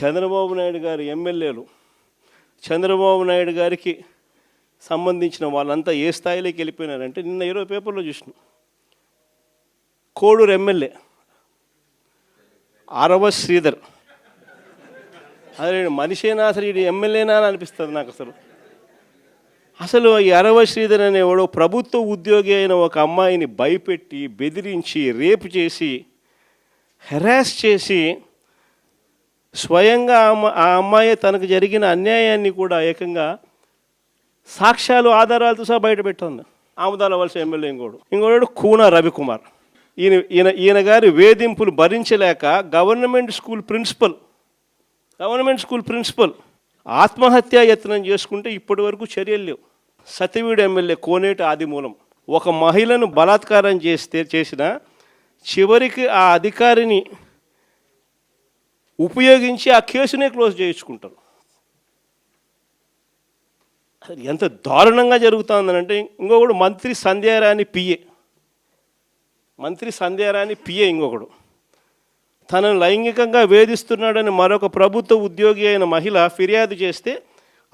చంద్రబాబు నాయుడు గారి ఎమ్మెల్యేలు చంద్రబాబు నాయుడు గారికి సంబంధించిన వాళ్ళంతా ఏ స్థాయిలోకి వెళ్ళిపోయినారంటే నిన్న ఇరవై పేపర్లో చూసిన. కోడూరు ఎమ్మెల్యే అరవ శ్రీధర్. అదే మనిషేనా అసలు ఇది ఎమ్మెల్యేనా అని అనిపిస్తుంది నాకు అసలు. అసలు ఈ అరవ శ్రీధర్ అనేవాడు ప్రభుత్వ ఉద్యోగి అయిన ఒక అమ్మాయిని భయపెట్టి బెదిరించి రేపు చేసి హెరాస్ చేసి స్వయంగా ఆ ఆ అమ్మాయి తనకు జరిగిన అన్యాయాన్ని కూడా ఏకంగా సాక్ష్యాలు ఆధారాలతో సహా బయట పెట్టింది. ఆముదాల వలస ఎమ్మెల్యే ఇంకోడు. ఇంకోడు కూన రవికుమార్. ఈయన ఈయన ఈయన గారి వేధింపులు భరించలేక government school principal government school principal ఆత్మహత్యా యత్నం చేసుకుంటే ఇప్పటి వరకు చర్యలు లేవు. సతీవీడు ఎమ్మెల్యే కోనేటి ఆదిమూలం. ఒక మహిళను బలాత్కారం చేస్తే చేసిన చివరికి ఆ అధికారిని ఉపయోగించి ఆ కేసునే క్లోజ్ చేయించుకుంటారు. అసలు ఎంత దారుణంగా జరుగుతుందనంటే ఇంకొకడు మంత్రి సంధ్యారాణి పిఏ. మంత్రి సంధ్యారాణి పిఏ ఇంకొకడు. తనను లైంగికంగా వేధిస్తున్నాడని మరొక ప్రభుత్వ ఉద్యోగి అయిన మహిళ ఫిర్యాదు చేస్తే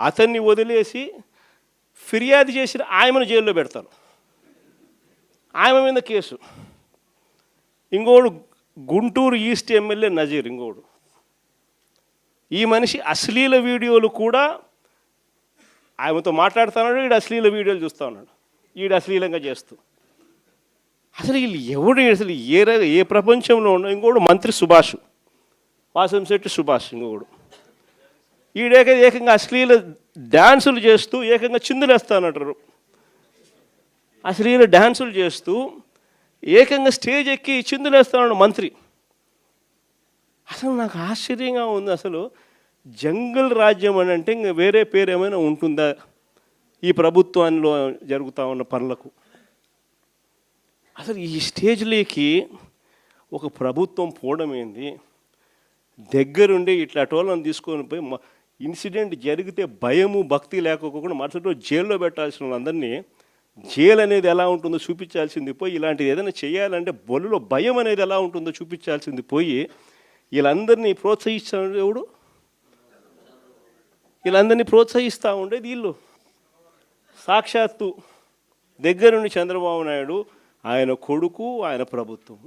అతన్ని వదిలేసి ఫిర్యాదు చేసిన ఆయమను జైల్లో పెడతారు. ఆయమ మీద కేసు. ఇంకోడు గుంటూరు ఈస్ట్ ఎమ్మెల్యే నజీర్ ఇంకోడు ఈ మనిషి అశ్లీల వీడియోలు కూడా ఆమెతో మాట్లాడుతున్నాడు వీడు అశ్లీల వీడియోలు చూస్తూ ఉన్నాడు. వీడు అశ్లీలంగా చేస్తూ. అసలు వీళ్ళు ఎవడు అసలు ఏ ఏ ప్రపంచంలో ఉన్న ఇంకోడు మంత్రి సుభాష్. వాసంశెట్టి సుభాష్ ఇంకోడు. ఈడేక ఏకంగా అశ్లీల డ్యాన్సులు చేస్తూ ఏకంగా చిందులేస్తానంటారు అశ్లీల డ్యాన్సులు చేస్తూ ఏకంగా స్టేజ్ ఎక్కి చిందులేస్తాడు మంత్రి. అసలు నాకు ఆశ్చర్యంగా ఉంది. అసలు జంగల్ రాజ్యం అని అంటే ఇంకా వేరే పేరు ఏమైనా ఉంటుందా? ఈ ప్రభుత్వంలో జరుగుతూ ఉన్న పనులకు. అసలు ఈ స్టేజ్లోకి ఒక ప్రభుత్వం పోవడం ఏంది? దగ్గరుండి ఇట్లా టోలను తీసుకొని పోయి మ- ఇన్సిడెంట్ జరిగితే భయము భక్తి లేకపోకుండా మరుసటి రోజు జైల్లో పెట్టాల్సిన వాళ్ళందరినీ జైలు అనేది ఎలా ఉంటుందో చూపించాల్సింది పోయి ఇలాంటిది ఏదైనా చేయాలంటే బొల్లులో భయం అనేది ఎలా ఉంటుందో చూపించాల్సింది పోయి వీళ్ళందరినీ ప్రోత్సహిస్తాడు ఎవడు వీళ్ళందరినీ ప్రోత్సహిస్తూ ఉండేది వీళ్ళు. సాక్షాత్తు దగ్గరుండి చంద్రబాబు నాయుడు ఆయన కొడుకు ఆయన ప్రభుత్వం.